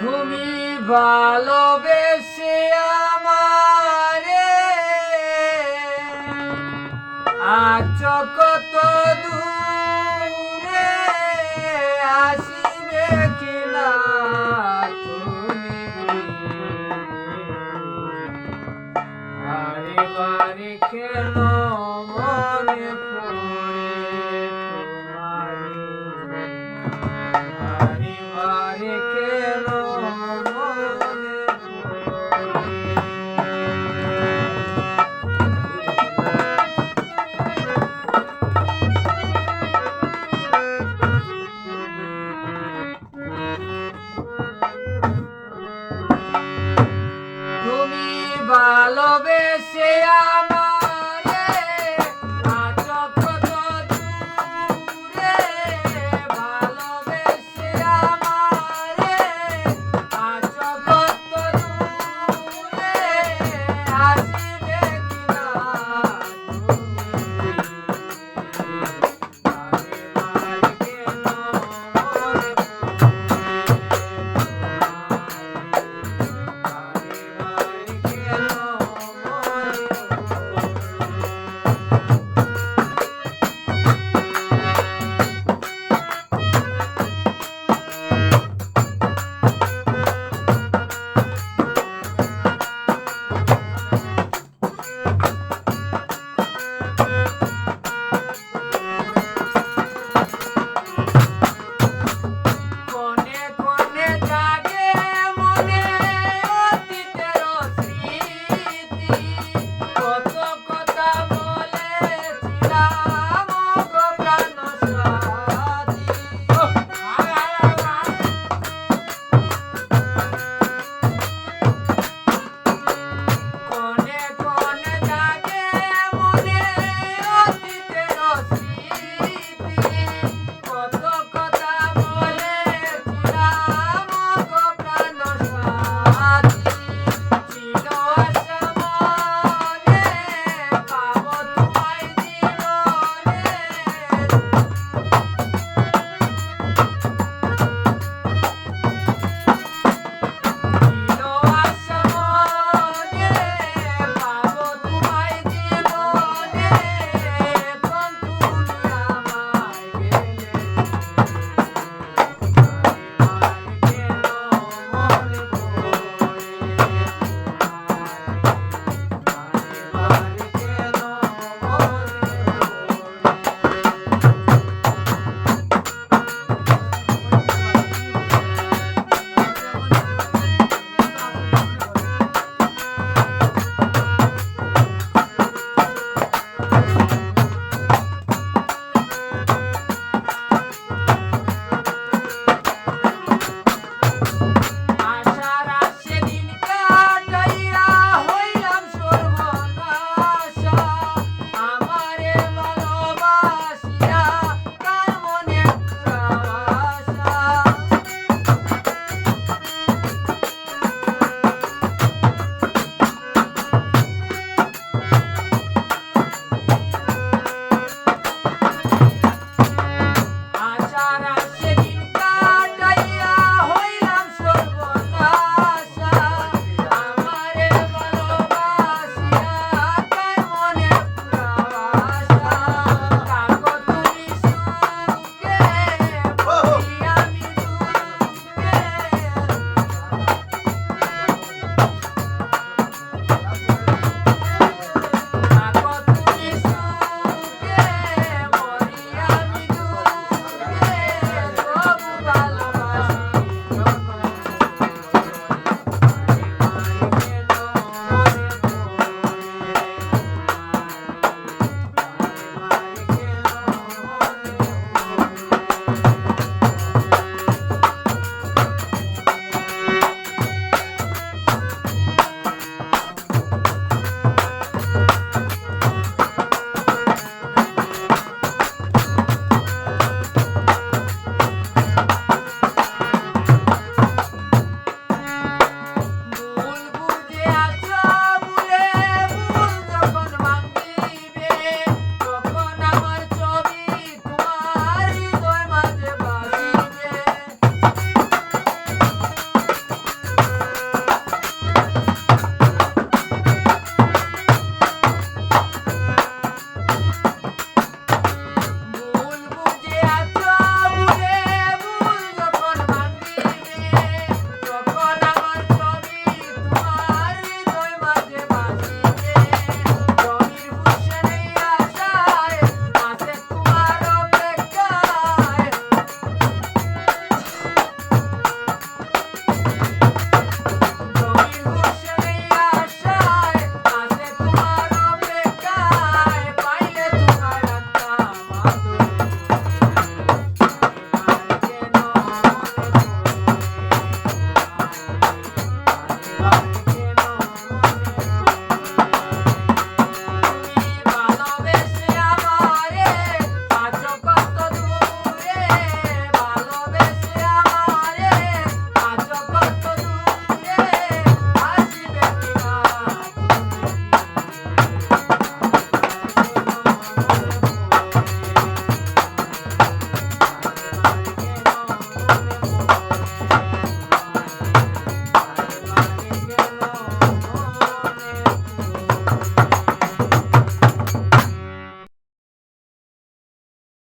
তুমি ভালোবেসে আমারে আজ কত দূরে আসিবে কিনা তুমি? আরে বাড়ি কেন মনে পড়ে? ভালোবেসে আমার